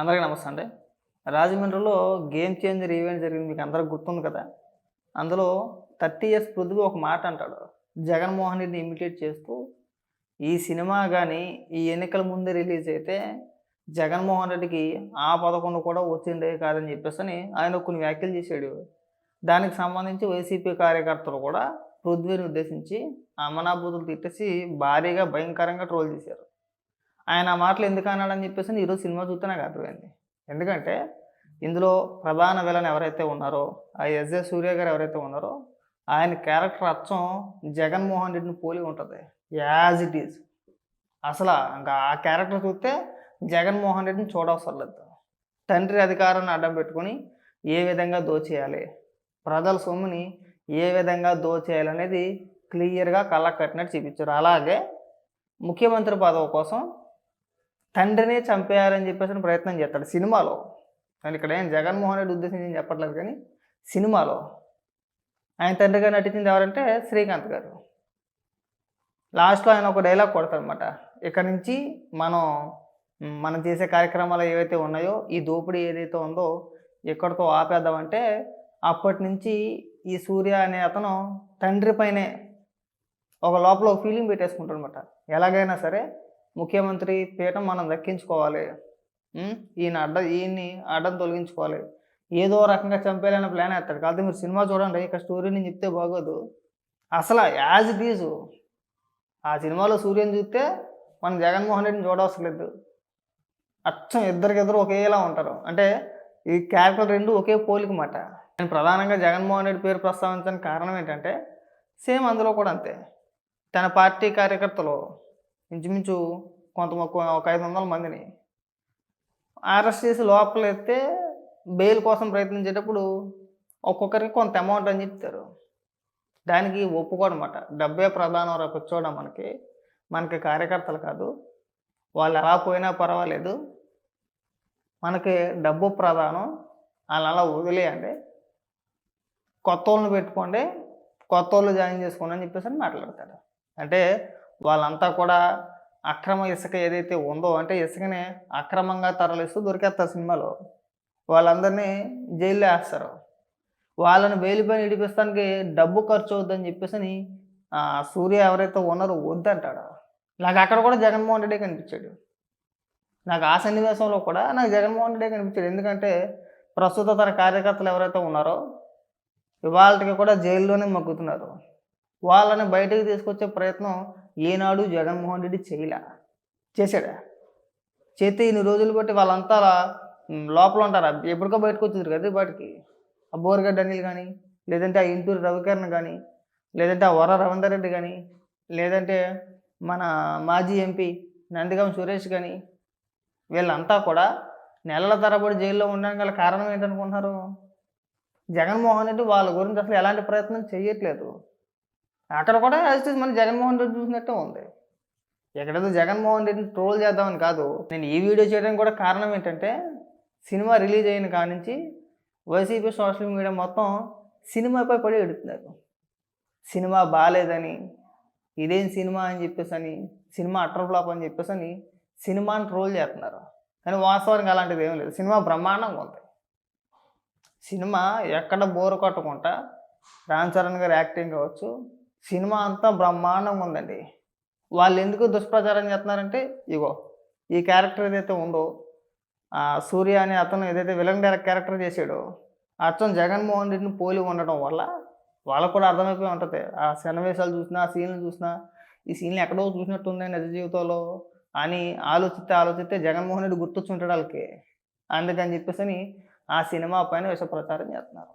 అందరికీ నమస్తే అండి. రాజమండ్రిలో గేమ్ చేంజర్ ఈవెంట్ జరిగింది మీకు అందరికి గుర్తుంది కదా? అందులో థర్టీ ఇయర్స్ పృథ్వీ ఒక మాట అంటాడు. జగన్మోహన్ రెడ్డిని ఇమిటేట్ చేస్తూ ఈ సినిమా కానీ ఈ ఎన్నికల ముందే రిలీజ్ అయితే జగన్మోహన్ రెడ్డికి ఆ పదకొండు కూడా వచ్చిండే కాదని చెప్పేసి అని ఆయన కొన్ని వ్యాఖ్యలు చేశాడు. దానికి సంబంధించి వైసీపీ కార్యకర్తలు కూడా పృథ్వీని ఉద్దేశించి అమనాభూతులు తిట్టేసి భారీగా భయంకరంగా ట్రోల్ చేశారు. ఆయన ఆ మాటలు ఎందుకు అన్నాడని చెప్పేసి ఈరోజు సినిమా చూస్తే నాకు అర్థమైంది. ఎందుకంటే ఇందులో ప్రధాన విలన్ ఎవరైతే ఉన్నారో ఆ ఎస్ఏ సూర్య గారు ఎవరైతే ఉన్నారో ఆయన క్యారెక్టర్ అచ్చం జగన్మోహన్ రెడ్డిని పోలి ఉంటుంది. యాజ్ ఇట్ ఈజ్ అసలు ఇంకా ఆ క్యారెక్టర్ చూస్తే జగన్మోహన్ రెడ్డిని చూడవసరం లేదు తండ్రి అధికారాన్ని అడ్డం పెట్టుకొని ఏ విధంగా దోచేయాలి? ప్రజల సొమ్ముని ఏ విధంగా దోచేయాలనేది క్లియర్గా కళ్ళకు కట్టినట్టు చూపించారు. అలాగే ముఖ్యమంత్రి పదవి కోసం తండ్రిని చంపేయాలని చెప్పేసి ప్రయత్నం చేస్తాడు సినిమాలో. కానీ ఇక్కడ ఏం జగన్మోహన్ రెడ్డి ఉద్దేశించి చెప్పట్లేదు కానీ సినిమాలో ఆయన తండ్రిగా నటించింది ఎవరంటే శ్రీకాంత్ గారు. లాస్ట్లో ఆయన ఒక డైలాగ్ కొడతారనమాట ఇక్కడ నుంచి మనం మనం చేసే కార్యక్రమాలు ఏవైతే ఉన్నాయో ఈ దోపిడీ ఏదైతే ఉందో ఎక్కడితో ఆపేద్దామంటే అప్పటి నుంచి ఈ సూర్య అనే అతను తండ్రి పైనే ఒక లోపల ఒక ఫీలింగ్ పెట్టేసుకుంటాడు అనమాట ఎలాగైనా సరే ముఖ్యమంత్రి పీఠం మనం దక్కించుకోవాలి ఈయన అడ్డ ఈయన్ని అడ్డం తొలగించుకోవాలి. ఏదో రకంగా చంపేయాలనే ప్లాన్ వేస్తాడు. కాదు మీరు సినిమా చూడండి ఇక స్టోరీ నేను చెప్తే బాగోదు. అసలు యాజ్ ఇట్ ఈజ్ ఆ సినిమాలో సూర్యని చూస్తే మనం జగన్మోహన్ రెడ్డిని చూడవసరం లేదు. అచ్చం ఇద్దరికిద్దరు ఒకేలా ఉంటారు. అంటే ఈ క్యారెక్టర్ రెండు ఒకే పోలిక మాట. నేను ప్రధానంగా జగన్మోహన్ రెడ్డి పేరు ప్రస్తావించడానికి కారణం ఏంటంటే సేమ్ అందులో కూడా అంతే. తన పార్టీ కార్యకర్తలు ఇంచుమించు కొంత ఒక ఐదు వందల మందిని. అరెస్ట్ చేసి లోపలెత్తే బెయిల్ కోసం ప్రయత్నించేటప్పుడు ఒక్కొక్కరికి కొంత అమౌంట్ అని చెప్తారు. దానికి ఒప్పుకోనమాట డబ్బే ప్రధానం రా కూర్చోవడం మనకి. మనకి కార్యకర్తలు కాదు. వాళ్ళు ఎలా పోయినా పర్వాలేదు. మనకి డబ్బు ప్రధానం. వాళ్ళు అలా వదిలేయండి. కొత్త వాళ్ళని పెట్టుకోండి. కొత్త వాళ్ళు జాయిన్ చేసుకోండి అని చెప్పేసి మాట్లాడతారు మాట్లాడతాడు. అంటే వాళ్ళంతా కూడా అక్రమ ఇసుక ఏదైతే ఉందో అంటే ఇసుకని అక్రమంగా తరలిస్తూ దొరికేస్తారు సినిమాలో. వాళ్ళందరినీ జైల్లో వేస్తారు. వాళ్ళని బెయిల్పైన ఇడిపిస్తానికి డబ్బు ఖర్చు అవుద్దని చెప్పేసి అని, సూర్య ఎవరైతే ఉన్నారో వద్దంటాడు. నాకు అక్కడ కూడా జగన్మోహన్ రెడ్డి కనిపించాడు. నాకు ఆ సన్నివేశంలో కూడా నాకు జగన్మోహన్ రెడ్డి కనిపించాడు. ఎందుకంటే ప్రస్తుత తన కార్యకర్తలు ఎవరైతే ఉన్నారో ఇవాళకి కూడా జైల్లోనే మగ్గుతున్నారు వాళ్ళని బయటికి తీసుకొచ్చే ప్రయత్నం ఏనాడు జగన్మోహన్ రెడ్డి చేయలే. చేశాడా? చేస్తే ఇన్ని రోజులు బట్టి వాళ్ళంతా లోపల ఉంటారా? ఎప్పటికో బయటకు వచ్చింది కదా వాటికి ఆ బోర్గడ్డ అనిల్ కానీ లేదంటే ఆ ఇంటూరు రవికరణ్ కానీ లేదంటే ఆ వర రవీందర్ రెడ్డి కానీ లేదంటే మన మాజీ ఎంపీ నందిగం సురేష్ కానీ వీళ్ళంతా కూడా నెలల తరబడి జైల్లో ఉండడానికి గల కారణం ఏంటనుకుంటున్నారు? జగన్మోహన్ రెడ్డి వాళ్ళ గురించి అసలు ఎలాంటి ప్రయత్నం చేయట్లేదు. అక్కడ కూడా యాజ్ మన జగన్మోహన్ రెడ్డి చూసినట్టే ఉంది. ఎక్కడైతే జగన్మోహన్ రెడ్డిని ట్రోల్ చేద్దామని కాదు నేను ఈ వీడియో చేయడానికి కూడా కారణం ఏంటంటే సినిమా రిలీజ్ అయిన కాడ నుంచి వైసీపీ సోషల్ మీడియా మొత్తం సినిమాపై పడి ఎడుతున్నారు. సినిమా బాగాలేదని ఇదేం సినిమా అని చెప్పేసి అని సినిమా అటర్ ఫ్లాప్ అని చెప్పేసి అని సినిమాని ట్రోల్ చేస్తున్నారు. కానీ వాస్తవానికి అలాంటిది ఏం లేదు. సినిమా బ్రహ్మాండంగా ఉంది. సినిమా ఎక్కడ బోరు కొట్టకుండా రామ్ చరణ్ గారి యాక్టింగ్ కావచ్చు సినిమా అంతా బ్రహ్మాండంగా ఉందండి. వాళ్ళు ఎందుకు దుష్ప్రచారం చేస్తున్నారంటే ఇగో ఈ క్యారెక్టర్ ఏదైతే ఉందో సూర్య అనే అతను ఏదైతే విలన్ డైరెక్ట్ క్యారెక్టర్ చేసాడో అచ్చం జగన్మోహన్ రెడ్డిని పోలి ఉండడం వల్ల వాళ్ళకు కూడా అర్థమైపోయి ఉంటుంది. ఆ సన్నివేశాలు చూసినా ఆ సీన్లు చూసినా ఈ సీన్లు ఎక్కడో చూసినట్టుంది నిజ జీవితంలో అని ఆలోచిస్తే ఆలోచిస్తే జగన్మోహన్ రెడ్డి గుర్తొచ్చి ఉంటాడు వాళ్ళకి. అందుకని చెప్పేసి అని ఆ సినిమా పైన విష ప్రచారం చేస్తున్నారు.